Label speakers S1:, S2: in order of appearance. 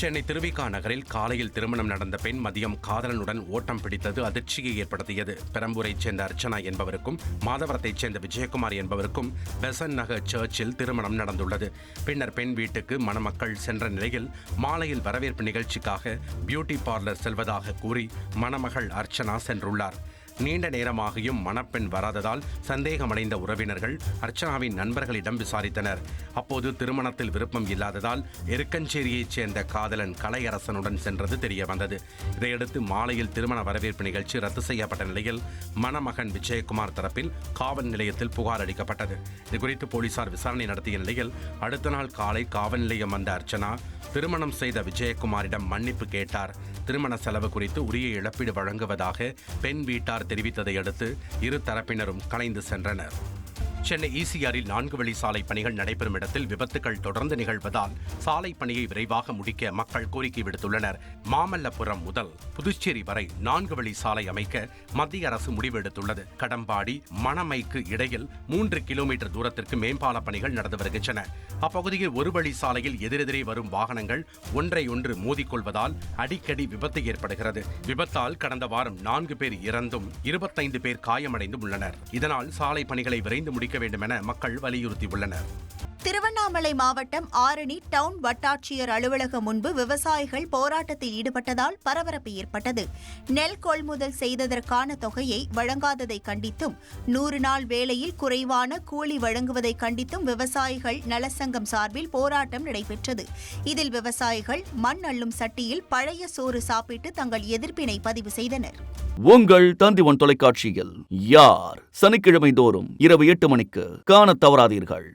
S1: சென்னை திருவிகா நகரில் காலையில் திருமணம் நடந்த பெண் மதியம் காதலனுடன் ஓட்டம் பிடித்தது அதிர்ச்சியை ஏற்படுத்தியது. பெரம்பூரைச் சேர்ந்த அர்ச்சனா என்பவருக்கும் மாதவரத்தைச் சேர்ந்த விஜயகுமார் என்பவருக்கும் பெசன் நகர் சர்ச்சில் திருமணம் நடந்துள்ளது. பின்னர் பெண் வீட்டுக்கு மணமக்கள் சென்ற நிலையில் மாலையில் வரவேற்பு நிகழ்ச்சிக்காக பியூட்டி பார்லர் செல்வதாக கூறி மணமகள் அர்ச்சனா சென்றுள்ளார். நீண்ட நேரமாகியும் மணப்பெண் வராததால் சந்தேகமடைந்த உறவினர்கள் அர்ச்சனாவின் நண்பர்களிடம் விசாரித்தனர். அப்போது திருமணத்தில் விருப்பம் இல்லாததால் எருக்கஞ்சேரியைச் சேர்ந்த காதலன் கலையரசனுடன் சென்றது தெரிய வந்தது இதையடுத்து மாலையில் திருமண வரவேற்பு நிகழ்ச்சி ரத்து செய்யப்பட்ட நிலையில் மணமகன் விஜயகுமார் தரப்பில் காவல் நிலையத்தில் புகார் அளிக்கப்பட்டது. இதுகுறித்து போலீசார் விசாரணை நடத்திய நிலையில் அடுத்த நாள் காலை காவல் நிலையம் வந்த அர்ச்சனா திருமணம் செய்த விஜயகுமாரிடம் மன்னிப்பு கேட்டார். திருமண செலவு குறித்து உரிய இழப்பீடு வழங்குவதாக பெண் வீட்டார் தெரிவித்ததை அடுத்து இரு தரப்பினரும் கலைந்து சென்றனர். சென்னை ஈசிஆரில் நான்கு வழி சாலை பணிகள் நடைபெறும் இடத்தில் விபத்துகள் தொடர்ந்து நிகழ்வதால் சாலை பணியை விரைவாக முடிக்க மக்கள் கோரிக்கை விடுத்துள்ளனர். மாமல்லபுரம் முதல் புதுச்சேரி வரை நான்கு வழி சாலை அமைக்க மத்திய அரசு முடிவு எடுத்துள்ளது. கடம்பாடி மணமைக்கு இடையில் மூன்று கிலோமீட்டர் தூரத்திற்கு மேம்பால பணிகள் நடந்து வருகின்றன. அப்பகுதியில் ஒரு வழி சாலையில் எதிரெதிரே வரும் வாகனங்கள் ஒன்றை ஒன்று மோதிக்கொள்வதால் அடிக்கடி விபத்து ஏற்படுகிறது. விபத்தால் கடந்த வாரம் நான்கு பேர் இறந்தும் இருபத்தைந்து பேர் காயமடைந்தும் உள்ளனர். இதனால் சாலை பணிகளை விரைந்து முடிக்க வேண்டும் என மக்கள் வலியுறுத்தியுள்ளனர்.
S2: திருவண்ணாமலை மாவட்டம் ஆரணி டவுன் வட்டாட்சியர் அலுவலகம் முன்பு விவசாயிகள் போராட்டத்தில் ஈடுபட்டதால் பரபரப்பு ஏற்பட்டது. நெல் கொள்முதல் செய்ததற்கான தொகையை வழங்காததை கண்டித்தும் நூறு நாள் வேளையில் குறைவான கூலி வழங்குவதை கண்டித்தும் விவசாயிகள் நலசங்கம் சார்பில் போராட்டம் நடைபெற்றது. இதில் விவசாயிகள் மண் அள்ளும் சட்டியில் பழைய சோறு சாப்பிட்டு தங்கள் எதிர்ப்பினை பதிவு செய்தனர்.
S3: உங்கள் தந்திவன் தொலைக்காட்சியில் யார்? சனிக்கிழமை தோறும் இரவு எட்டு மணிக்கு காணத் தவறாதீர்கள்.